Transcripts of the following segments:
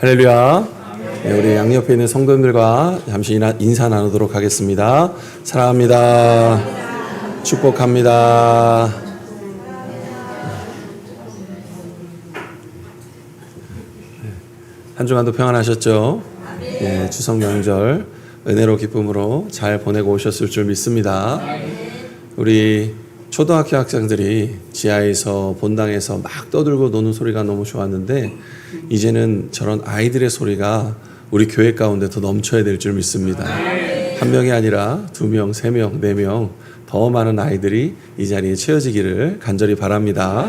할렐루야. 네, 우리 양옆에 있는 성도님들과 잠시 인사- 나누도록 하겠습니다. 사랑합니다. 축복합니다. 한 주간도 평안하셨죠? 예, 추석 명절 은혜로 기쁨으로 잘 보내고 오셨을 줄 믿습니다. 우리 초등학교 학생들이 지하에서 본당에서 막 떠들고 노는 소리가 너무 좋았는데 이제는 저런 아이들의 소리가 우리 교회 가운데 더 넘쳐야 될 줄 믿습니다. 한 명이 아니라 두 명, 세 명, 네 명 더 많은 아이들이 이 자리에 채워지기를 간절히 바랍니다.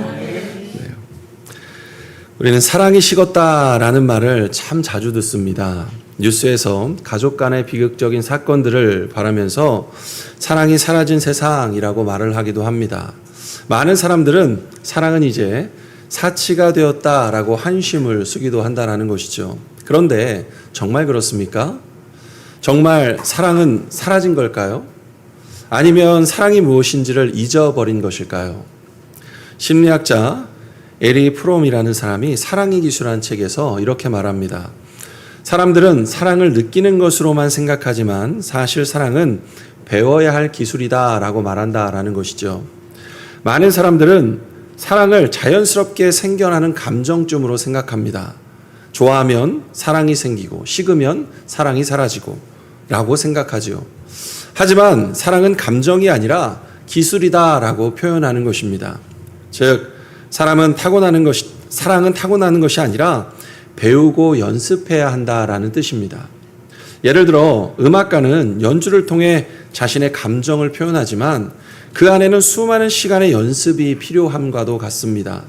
우리는 사랑이 식었다라는 말을 참 자주 듣습니다. 뉴스에서 가족 간의 비극적인 사건들을 바라면서 사랑이 사라진 세상이라고 말을 하기도 합니다. 많은 사람들은 사랑은 이제 사치가 되었다라고 한심을 쓰기도 한다라는 것이죠. 그런데 정말 그렇습니까? 정말 사랑은 사라진 걸까요? 아니면 사랑이 무엇인지를 잊어버린 것일까요? 심리학자 에리 프롬이라는 사람이 사랑의 기술한 책에서 이렇게 말합니다. 사람들은 사랑을 느끼는 것으로만 생각하지만 사실 사랑은 배워야 할 기술이다라고 말한다라는 것이죠. 많은 사람들은 사랑을 자연스럽게 생겨나는 감정쯤으로 생각합니다. 좋아하면 사랑이 생기고 식으면 사랑이 사라지고 라고 생각하지요. 하지만 사랑은 감정이 아니라 기술이다라고 표현하는 것입니다. 즉 사람은 타고나는 것이 사랑은 타고나는 것이 아니라 배우고 연습해야 한다라는 뜻입니다. 예를 들어 음악가는 연주를 통해 자신의 감정을 표현하지만 그 안에는 수많은 시간의 연습이 필요함과도 같습니다.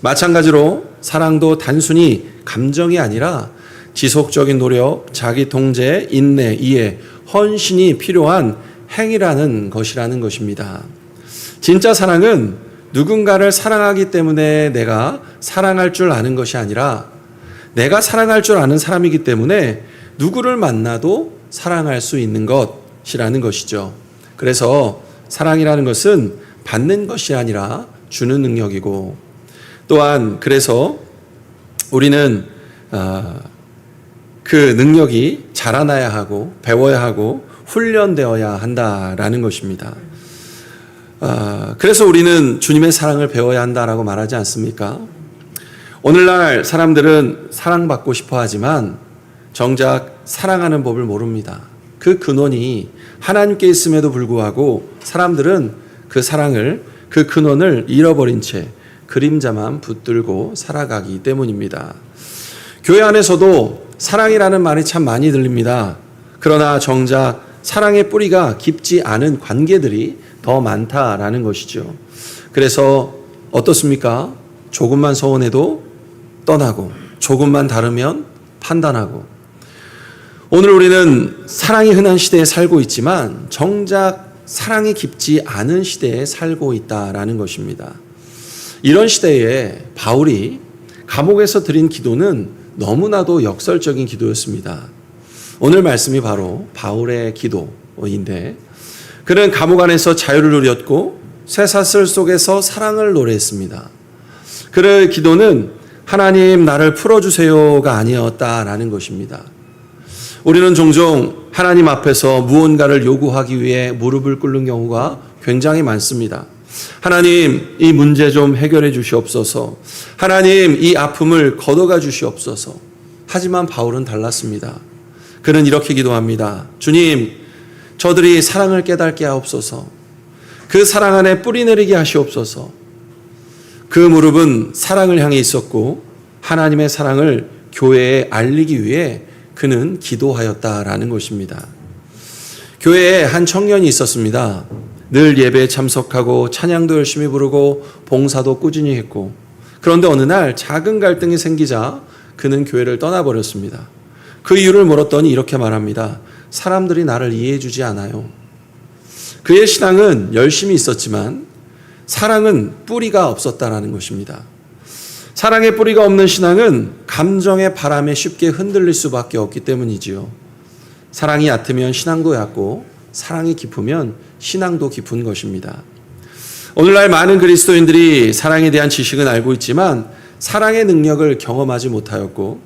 마찬가지로 사랑도 단순히 감정이 아니라 지속적인 노력, 자기 통제, 인내, 이해, 헌신이 필요한 행위라는 것이라는 것입니다. 진짜 사랑은 누군가를 사랑하기 때문에 내가 사랑할 줄 아는 것이 아니라 내가 사랑할 줄 아는 사람이기 때문에 누구를 만나도 사랑할 수 있는 것이라는 것이죠. 그래서 사랑이라는 것은 받는 것이 아니라 주는 능력이고 또한 그래서 우리는 아, 그 능력이 자라나야 하고 배워야 하고 훈련되어야 한다라는 것입니다. 아, 그래서 우리는 주님의 사랑을 배워야 한다라고 말하지 않습니까? 오늘날 사람들은 사랑받고 싶어 하지만 정작 사랑하는 법을 모릅니다. 그 근원이 하나님께 있음에도 불구하고 사람들은 그 사랑을 그 근원을 잃어버린 채 그림자만 붙들고 살아가기 때문입니다. 교회 안에서도 사랑이라는 말이 참 많이 들립니다. 그러나 정작 사랑의 뿌리가 깊지 않은 관계들이 더 많다라는 것이죠. 그래서 어떻습니까? 조금만 서운해도 떠나고 조금만 다르면 판단하고 오늘 우리는 사랑이 흔한 시대에 살고 있지만 정작 사랑이 깊지 않은 시대에 살고 있다라는 것입니다. 이런 시대에 바울이 감옥에서 드린 기도는 너무나도 역설적인 기도였습니다. 오늘 말씀이 바로 바울의 기도인데 그는 감옥 안에서 자유를 누렸고 쇠사슬 속에서 사랑을 노래했습니다. 그의 기도는 하나님 나를 풀어주세요가 아니었다라는 것입니다. 우리는 종종 하나님 앞에서 무언가를 요구하기 위해 무릎을 꿇는 경우가 굉장히 많습니다. 하나님, 이 문제 좀 해결해 주시옵소서. 하나님, 이 아픔을 걷어가 주시옵소서. 하지만 바울은 달랐습니다. 그는 이렇게 기도합니다. 주님, 저들이 사랑을 깨닫게 하옵소서. 그 사랑 안에 뿌리 내리게 하시옵소서. 그 무릎은 사랑을 향해 있었고 하나님의 사랑을 교회에 알리기 위해 그는 기도하였다라는 것입니다. 교회에 한 청년이 있었습니다. 늘 예배에 참석하고 찬양도 열심히 부르고 봉사도 꾸준히 했고 그런데 어느 날 작은 갈등이 생기자 그는 교회를 떠나버렸습니다. 그 이유를 물었더니 이렇게 말합니다. 사람들이 나를 이해해 주지 않아요. 그의 신앙은 열심히 있었지만 사랑은 뿌리가 없었다라는 것입니다. 사랑의 뿌리가 없는 신앙은 감정의 바람에 쉽게 흔들릴 수밖에 없기 때문이지요. 사랑이 얕으면 신앙도 얕고 사랑이 깊으면 신앙도 깊은 것입니다. 오늘날 많은 그리스도인들이 사랑에 대한 지식은 알고 있지만 사랑의 능력을 경험하지 못하였고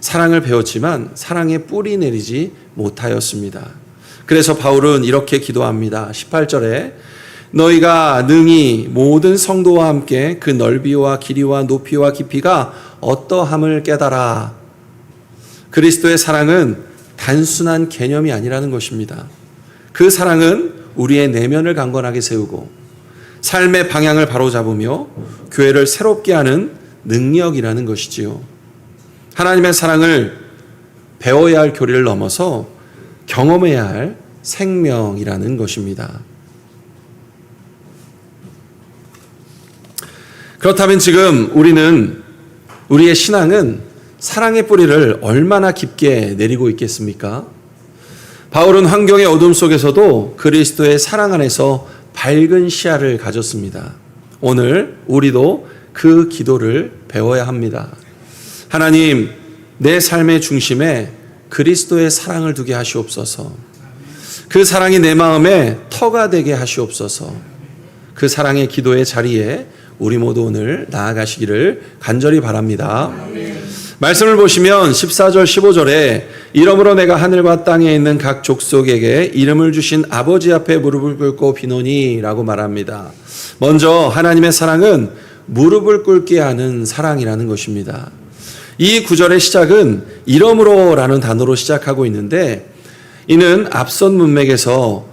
사랑을 배웠지만 사랑의 뿌리 내리지 못하였습니다. 그래서 바울은 이렇게 기도합니다. 18절에 너희가 능히 모든 성도와 함께 그 넓이와 길이와 높이와 깊이가 어떠함을 깨달아. 그리스도의 사랑은 단순한 개념이 아니라는 것입니다. 그 사랑은 우리의 내면을 강건하게 세우고 삶의 방향을 바로잡으며 교회를 새롭게 하는 능력이라는 것이지요. 하나님의 사랑을 배워야 할 교리를 넘어서 경험해야 할 생명이라는 것입니다. 그렇다면 지금 우리는 우리의 신앙은 사랑의 뿌리를 얼마나 깊게 내리고 있겠습니까? 바울은 환경의 어둠 속에서도 그리스도의 사랑 안에서 밝은 시야를 가졌습니다. 오늘 우리도 그 기도를 배워야 합니다. 하나님, 내 삶의 중심에 그리스도의 사랑을 두게 하시옵소서. 그 사랑이 내 마음에 터가 되게 하시옵소서. 그 사랑의 기도의 자리에 우리 모두 오늘 나아가시기를 간절히 바랍니다. 말씀을 보시면 14절 15절에 이러므로 내가 하늘과 땅에 있는 각 족속에게 이름을 주신 아버지 앞에 무릎을 꿇고 비노니라고 말합니다. 먼저 하나님의 사랑은 무릎을 꿇게 하는 사랑이라는 것입니다. 이 구절의 시작은 이러므로라는 단어로 시작하고 있는데 이는 앞선 문맥에서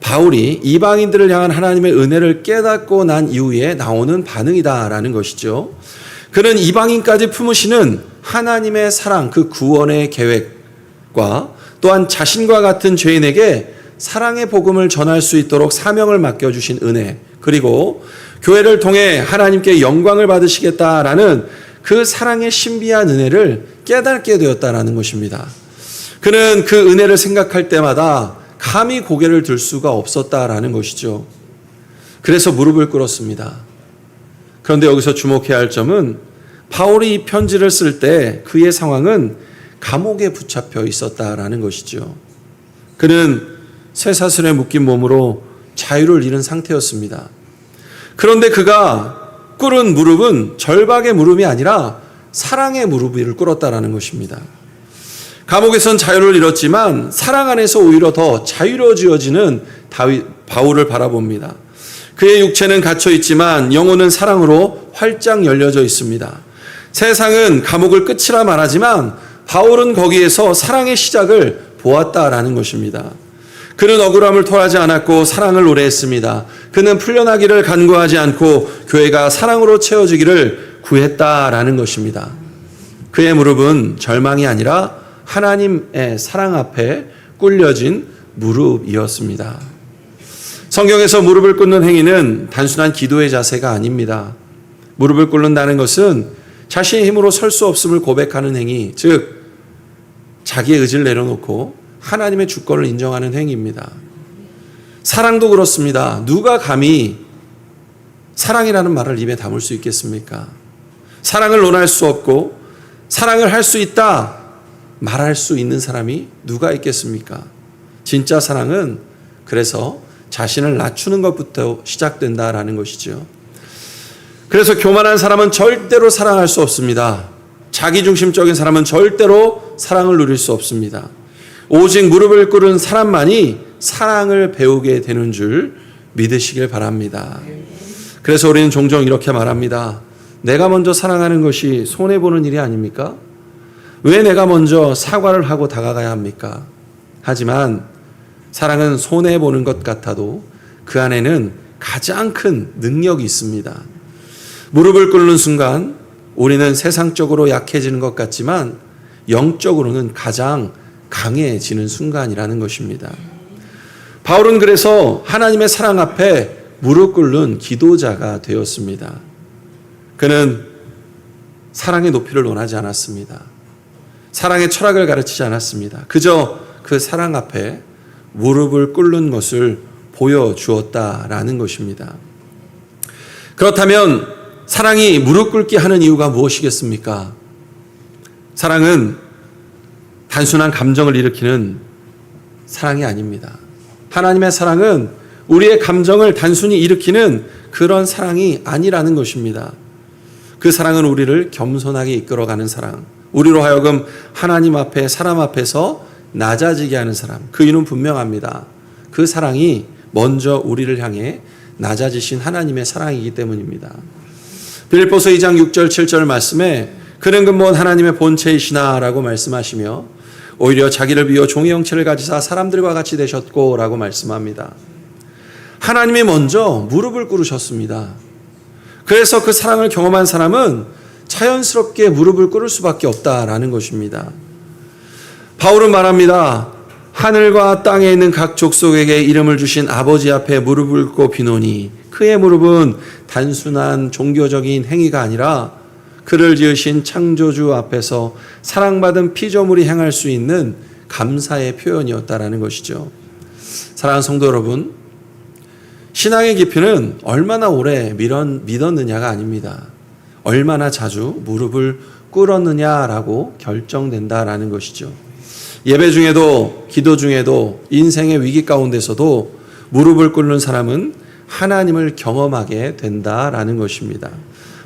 바울이 이방인들을 향한 하나님의 은혜를 깨닫고 난 이후에 나오는 반응이다라는 것이죠. 그는 이방인까지 품으시는 하나님의 사랑, 그 구원의 계획과 또한 자신과 같은 죄인에게 사랑의 복음을 전할 수 있도록 사명을 맡겨주신 은혜, 그리고 교회를 통해 하나님께 영광을 받으시겠다라는 그 사랑의 신비한 은혜를 깨닫게 되었다라는 것입니다. 그는 그 은혜를 생각할 때마다 감히 고개를 들 수가 없었다라는 것이죠. 그래서 무릎을 꿇었습니다. 그런데 여기서 주목해야 할 점은 바울이 이 편지를 쓸 때 그의 상황은 감옥에 붙잡혀 있었다라는 것이죠. 그는 쇠사슬에 묶인 몸으로 자유를 잃은 상태였습니다. 그런데 그가 꿇은 무릎은 절박의 무릎이 아니라 사랑의 무릎 을 꿇었다라는 것입니다. 감옥에선 자유를 잃었지만 사랑 안에서 오히려 더 자유로워지어지는 다윗 바울을 바라봅니다. 그의 육체는 갇혀 있지만 영혼은 사랑으로 활짝 열려져 있습니다. 세상은 감옥을 끝이라 말하지만 바울은 거기에서 사랑의 시작을 보았다라는 것입니다. 그는 억울함을 토하지 않았고 사랑을 노래했습니다. 그는 풀려나기를 간구하지 않고 교회가 사랑으로 채워지기를 구했다라는 것입니다. 그의 무릎은 절망이 아니라 하나님의 사랑 앞에 꿀려진 무릎이었습니다. 성경에서 무릎을 꿇는 행위는 단순한 기도의 자세가 아닙니다. 무릎을 꿇는다는 것은 자신의 힘으로 설 수 없음을 고백하는 행위, 즉 자기의 의지를 내려놓고 하나님의 주권을 인정하는 행위입니다. 사랑도 그렇습니다. 누가 감히 사랑이라는 말을 입에 담을 수 있겠습니까? 사랑을 논할 수 없고 사랑을 할 수 있다 말할 수 있는 사람이 누가 있겠습니까? 진짜 사랑은 그래서 자신을 낮추는 것부터 시작된다라는 것이죠. 그래서 교만한 사람은 절대로 사랑할 수 없습니다. 자기중심적인 사람은 절대로 사랑을 누릴 수 없습니다. 오직 무릎을 꿇은 사람만이 사랑을 배우게 되는 줄 믿으시길 바랍니다. 그래서 우리는 종종 이렇게 말합니다. 내가 먼저 사랑하는 것이 손해보는 일이 아닙니까? 왜 내가 먼저 사과를 하고 다가가야 합니까? 하지만 사랑은 손해보는 것 같아도 그 안에는 가장 큰 능력이 있습니다. 무릎을 꿇는 순간 우리는 세상적으로 약해지는 것 같지만 영적으로는 가장 강해지는 순간이라는 것입니다. 바울은 그래서 하나님의 사랑 앞에 무릎 꿇는 기도자가 되었습니다. 그는 사랑의 높이를 원하지 않았습니다. 사랑의 철학을 가르치지 않았습니다. 그저 그 사랑 앞에 무릎을 꿇는 것을 보여주었다라는 것입니다. 그렇다면 사랑이 무릎 꿇게 하는 이유가 무엇이겠습니까? 사랑은 단순한 감정을 일으키는 사랑이 아닙니다. 하나님의 사랑은 우리의 감정을 단순히 일으키는 그런 사랑이 아니라는 것입니다. 그 사랑은 우리를 겸손하게 이끌어가는 사랑, 우리로 하여금 하나님 앞에 사람 앞에서 낮아지게 하는 사람. 그 이유는 분명합니다. 그 사랑이 먼저 우리를 향해 낮아지신 하나님의 사랑이기 때문입니다. 빌립보서 2장 6절 7절 말씀에 그는 근본 하나님의 본체이시나라고 말씀하시며 오히려 자기를 비워 종의 형체를 가지사 사람들과 같이 되셨고라고 말씀합니다. 하나님이 먼저 무릎을 꿇으셨습니다. 그래서 그 사랑을 경험한 사람은 자연스럽게 무릎을 꿇을 수밖에 없다라는 것입니다. 바울은 말합니다. 하늘과 땅에 있는 각 족속에게 이름을 주신 아버지 앞에 무릎을 꿇고 비노니 그의 무릎은 단순한 종교적인 행위가 아니라 그를 지으신 창조주 앞에서 사랑받은 피조물이 행할 수 있는 감사의 표현이었다라는 것이죠. 사랑하는 성도 여러분, 신앙의 깊이는 얼마나 오래 믿었느냐가 아닙니다. 얼마나 자주 무릎을 꿇었느냐라고 결정된다라는 것이죠. 예배 중에도 기도 중에도 인생의 위기 가운데서도 무릎을 꿇는 사람은 하나님을 경험하게 된다라는 것입니다.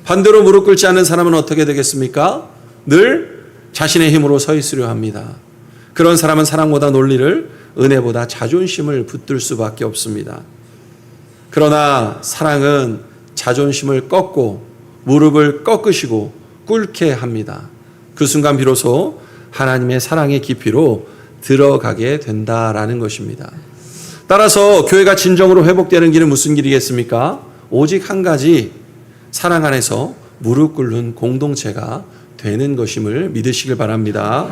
반대로 무릎 꿇지 않는 사람은 어떻게 되겠습니까? 늘 자신의 힘으로 서 있으려 합니다. 그런 사람은 사랑보다 논리를 은혜보다 자존심을 붙들 수밖에 없습니다. 그러나 사랑은 자존심을 꺾고 무릎을 꺾으시고 꿇게 합니다. 그 순간 비로소 하나님의 사랑의 깊이로 들어가게 된다라는 것입니다. 따라서 교회가 진정으로 회복되는 길은 무슨 길이겠습니까? 오직 한 가지 사랑 안에서 무릎 꿇는 공동체가 되는 것임을 믿으시길 바랍니다.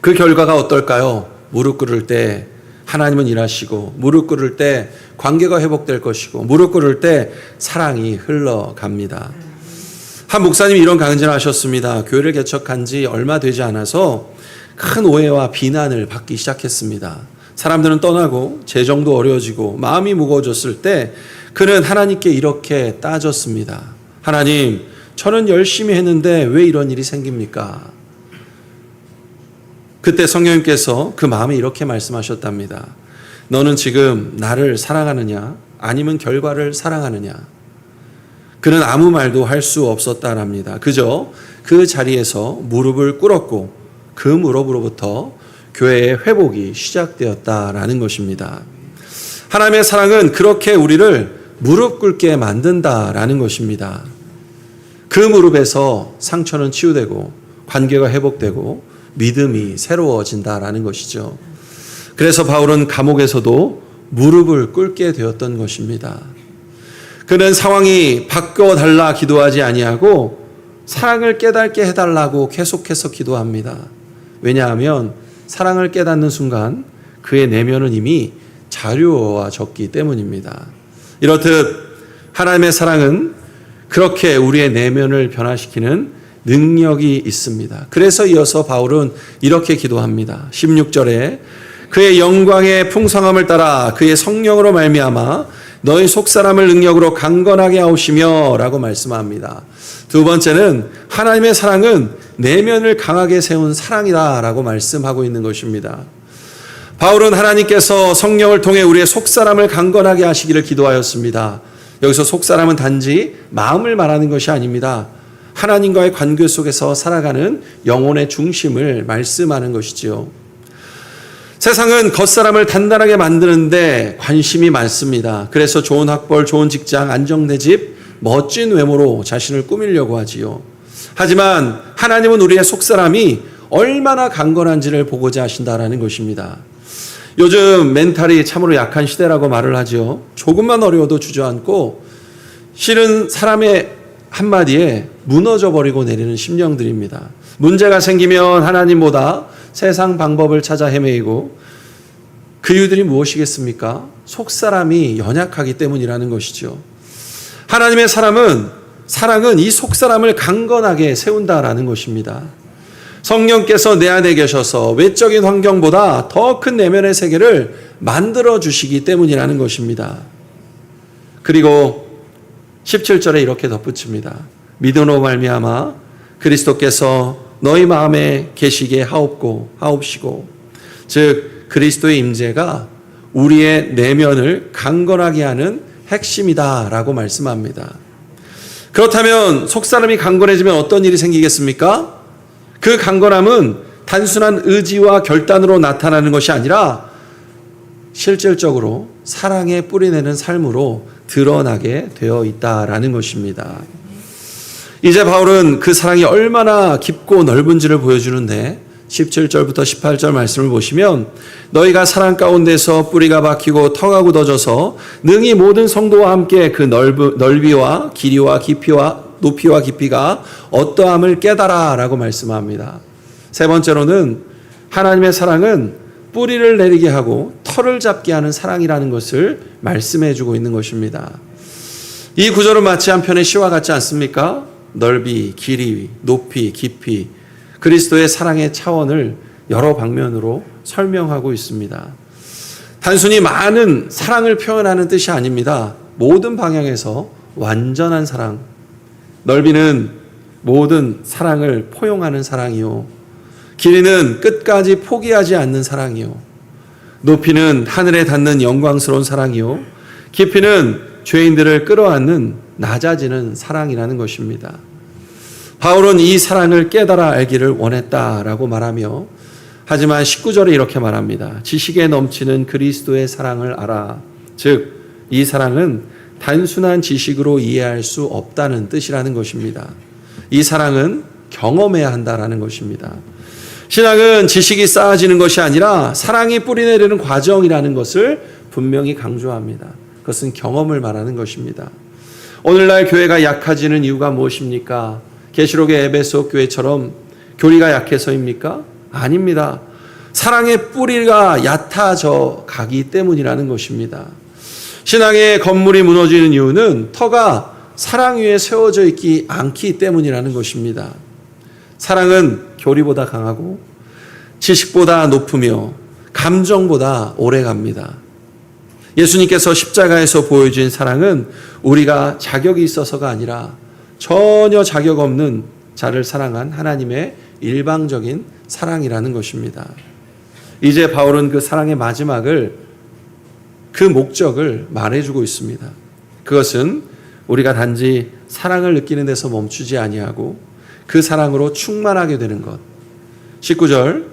그 결과가 어떨까요? 무릎 꿇을 때 하나님은 일하시고 무릎 꿇을 때 관계가 회복될 것이고 무릎 꿇을 때 사랑이 흘러갑니다. 한 목사님이 이런 강진을 하셨습니다. 교회를 개척한 지 얼마 되지 않아서 큰 오해와 비난을 받기 시작했습니다. 사람들은 떠나고 재정도 어려워지고 마음이 무거워졌을 때 그는 하나님께 이렇게 따졌습니다. 하나님, 저는 열심히 했는데 왜 이런 일이 생깁니까? 그때 성령님께서 그 마음에 이렇게 말씀하셨답니다. 너는 지금 나를 사랑하느냐? 아니면 결과를 사랑하느냐? 그는 아무 말도 할 수 없었다랍니다. 그저 그 자리에서 무릎을 꿇었고 그 무릎으로부터 교회의 회복이 시작되었다라는 것입니다. 하나님의 사랑은 그렇게 우리를 무릎 꿇게 만든다라는 것입니다. 그 무릎에서 상처는 치유되고 관계가 회복되고 믿음이 새로워진다라는 것이죠. 그래서 바울은 감옥에서도 무릎을 꿇게 되었던 것입니다. 그는 상황이 바꿔 달라 기도하지 아니하고 사랑을 깨닫게 해달라고 계속해서 기도합니다. 왜냐하면 사랑을 깨닫는 순간 그의 내면은 이미 자료화졌기 때문입니다. 이렇듯 하나님의 사랑은 그렇게 우리의 내면을 변화시키는 능력이 있습니다. 그래서 이어서 바울은 이렇게 기도합니다. 16절에 그의 영광의 풍성함을 따라 그의 성령으로 말미암아 너희 속사람을 능력으로 강건하게 하시며라고 말씀합니다. 두 번째는 하나님의 사랑은 내면을 강하게 세운 사랑이다라고 말씀하고 있는 것입니다. 바울은 하나님께서 성령을 통해 우리의 속사람을 강건하게 하시기를 기도하였습니다. 여기서 속사람은 단지 마음을 말하는 것이 아닙니다. 하나님과의 관계 속에서 살아가는 영혼의 중심을 말씀하는 것이지요. 세상은 겉사람을 단단하게 만드는데 관심이 많습니다. 그래서 좋은 학벌, 좋은 직장, 안정된 집, 멋진 외모로 자신을 꾸미려고 하지요. 하지만 하나님은 우리의 속사람이 얼마나 강건한지를 보고자 하신다라는 것입니다. 요즘 멘탈이 참으로 약한 시대라고 말을 하죠. 조금만 어려워도 주저앉고 실은 사람의 한마디에 무너져 버리고 내리는 심령들입니다. 문제가 생기면 하나님보다 세상 방법을 찾아 헤매이고 그 이유들이 무엇이겠습니까? 속 사람이 연약하기 때문이라는 것이죠. 하나님의 사람은 사랑은 이 속 사람을 강건하게 세운다라는 것입니다. 성령께서 내 안에 계셔서 외적인 환경보다 더 큰 내면의 세계를 만들어 주시기 때문이라는 것입니다. 그리고 17절에 이렇게 덧붙입니다. 믿음으로 말미암아 그리스도께서 너희 마음에 계시게 하옵고 하옵시고 즉 그리스도의 임재가 우리의 내면을 강건하게 하는 핵심이다라고 말씀합니다. 그렇다면 속사람이 강건해지면 어떤 일이 생기겠습니까? 그 강건함은 단순한 의지와 결단으로 나타나는 것이 아니라 실질적으로 사랑에 뿌리내는 삶으로 드러나게 되어 있다라는 것입니다. 이제 바울은 그 사랑이 얼마나 깊고 넓은지를 보여주는데 17절부터 18절 말씀을 보시면 너희가 사랑 가운데서 뿌리가 박히고 터가 굳어져서 능히 모든 성도와 함께 그 넓, 넓이와 길이와 깊이와 높이와 깊이가 어떠함을 깨달아라고 말씀합니다. 세 번째로는 하나님의 사랑은 뿌리를 내리게 하고 털을 잡게 하는 사랑이라는 것을 말씀해 주고 있는 것입니다. 이 구절은 마치 한편의 시와 같지 않습니까? 넓이, 길이, 높이, 깊이 그리스도의 사랑의 차원을 여러 방면으로 설명하고 있습니다. 단순히 많은 사랑을 표현하는 뜻이 아닙니다. 모든 방향에서 완전한 사랑. 넓이는 모든 사랑을 포용하는 사랑이요. 길이는 끝까지 포기하지 않는 사랑이요. 높이는 하늘에 닿는 영광스러운 사랑이요. 깊이는 죄인들을 끌어안는 낮아지는 사랑이라는 것입니다. 바울은 이 사랑을 깨달아 알기를 원했다라고 말하며 하지만 19절에 이렇게 말합니다. 지식에 넘치는 그리스도의 사랑을 알아. 즉, 이 사랑은 단순한 지식으로 이해할 수 없다는 뜻이라는 것입니다. 이 사랑은 경험해야 한다라는 것입니다. 신앙은 지식이 쌓아지는 것이 아니라 사랑이 뿌리내리는 과정이라는 것을 분명히 강조합니다. 그것은 경험을 말하는 것입니다. 오늘날 교회가 약해지는 이유가 무엇입니까? 계시록의 에베소 교회처럼 교리가 약해서입니까? 아닙니다. 사랑의 뿌리가 얕아져 가기 때문이라는 것입니다. 신앙의 건물이 무너지는 이유는 터가 사랑 위에 세워져 있기 않기 때문이라는 것입니다. 사랑은 교리보다 강하고 지식보다 높으며 감정보다 오래 갑니다. 예수님께서 십자가에서 보여준 사랑은 우리가 자격이 있어서가 아니라 전혀 자격 없는 자를 사랑한 하나님의 일방적인 사랑이라는 것입니다. 이제 바울은 그 사랑의 마지막을 그 목적을 말해주고 있습니다. 그것은 우리가 단지 사랑을 느끼는 데서 멈추지 아니하고 그 사랑으로 충만하게 되는 것. 19절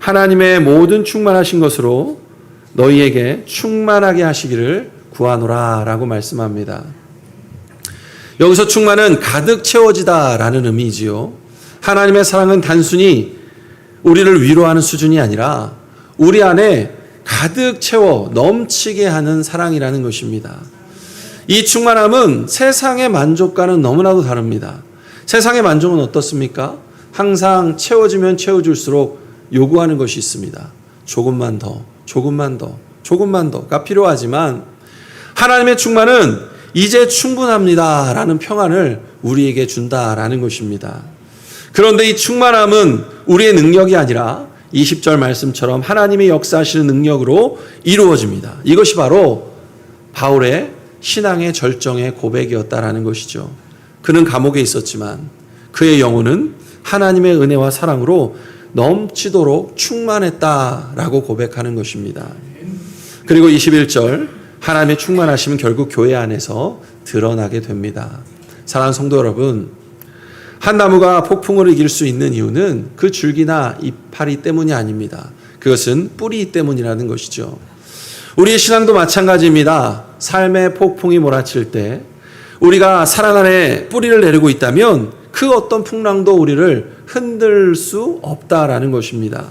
하나님의 모든 충만하신 것으로 너희에게 충만하게 하시기를 구하노라라고 말씀합니다. 여기서 충만은 가득 채워지다라는 의미지요. 하나님의 사랑은 단순히 우리를 위로하는 수준이 아니라 우리 안에 가득 채워 넘치게 하는 사랑이라는 것입니다. 이 충만함은 세상의 만족과는 너무나도 다릅니다. 세상의 만족은 어떻습니까? 항상 채워지면 채워질수록 요구하는 것이 있습니다. 조금만 더, 조금만 더, 조금만 더가 필요하지만 하나님의 충만은 이제 충분합니다. 라는 평안을 우리에게 준다라는 것입니다. 그런데 이 충만함은 우리의 능력이 아니라 20절 말씀처럼 하나님의 역사하시는 능력으로 이루어집니다. 이것이 바로 바울의 신앙의 절정의 고백이었다라는 것이죠. 그는 감옥에 있었지만 그의 영혼은 하나님의 은혜와 사랑으로 넘치도록 충만했다라고 고백하는 것입니다. 그리고 21절 하나님의 충만하심은 결국 교회 안에서 드러나게 됩니다. 사랑하는 성도 여러분, 한 나무가 폭풍을 이길 수 있는 이유는 그 줄기나 이파리 때문이 아닙니다. 그것은 뿌리 때문이라는 것이죠. 우리의 신앙도 마찬가지입니다. 삶의 폭풍이 몰아칠 때 우리가 사랑 안에 뿌리를 내리고 있다면 그 어떤 풍랑도 우리를 흔들 수 없다라는 것입니다.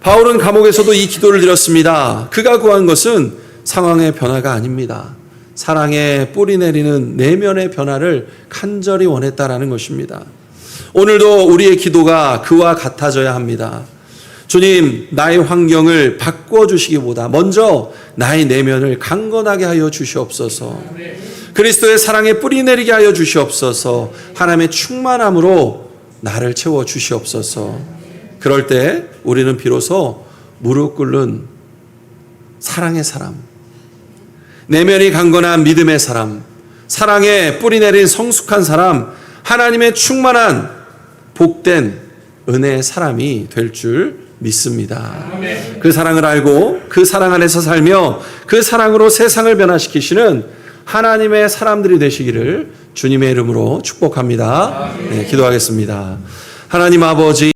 바울은 감옥에서도 이 기도를 드렸습니다. 그가 구한 것은 상황의 변화가 아닙니다. 사랑의 뿌리 내리는 내면의 변화를 간절히 원했다라는 것입니다. 오늘도 우리의 기도가 그와 같아져야 합니다. 주님, 나의 환경을 바꿔주시기보다 먼저 나의 내면을 강건하게 하여 주시옵소서. 그리스도의 사랑에 뿌리 내리게 하여 주시옵소서. 하나님의 충만함으로 나를 채워 주시옵소서. 그럴 때 우리는 비로소 무릎 꿇는 사랑의 사람, 내면이 강건한 믿음의 사람, 사랑에 뿌리 내린 성숙한 사람, 하나님의 충만한 복된 은혜의 사람이 될 줄 믿습니다. 그 사랑을 알고 그 사랑 안에서 살며 그 사랑으로 세상을 변화시키시는 하나님의 사람들이 되시기를 주님의 이름으로 축복합니다. 네, 기도하겠습니다. 하나님 아버지